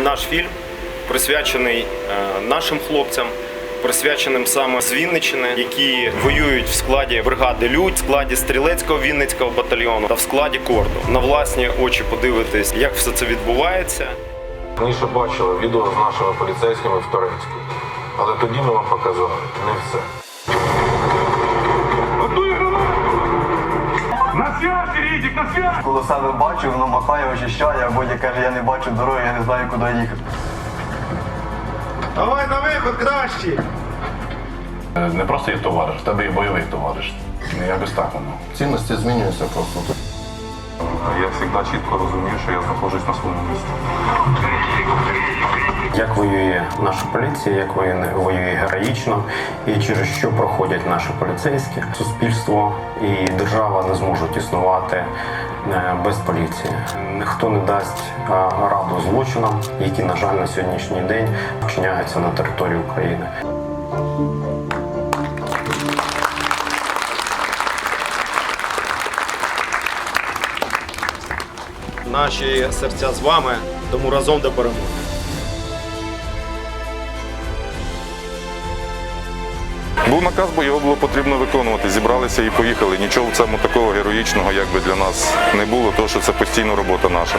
наш фільм присвячений е, нашим хлопцям, присвяченим саме з Вінниччини, які воюють в складі бригади Людь, в складі стрілецького Вінницького батальйону та в складі корду. На власні очі подивитись, як все це відбувається. Раніше бачили відео з нашими поліцейськими в Торецькій. Але тоді ми вам показали не все. Коло себе бачу, воно махає, очищає, а боді каже, я не бачу дороги, я не знаю, куди їхати. Давай на виход краще! Не просто є товариш, в тебе є бойовий товариш. Не якось так воно. Цінності змінюються просто. Я завжди чітко розумію, що я знаходжусь на своєму місці. Як воює наша поліція, як воює, воює героїчно, і через що проходять наші поліцейські, суспільство і держава не зможуть існувати е, без поліції. Ніхто не дасть е, раду злочинам, які, на жаль, на сьогоднішній день вчиняються на території України. Наші серця з вами, тому разом до перемоги. Був наказ, бо його було потрібно виконувати. Зібралися і поїхали. Нічого в цьому такого героїчного, якби для нас не було, тому що це постійно робота наша.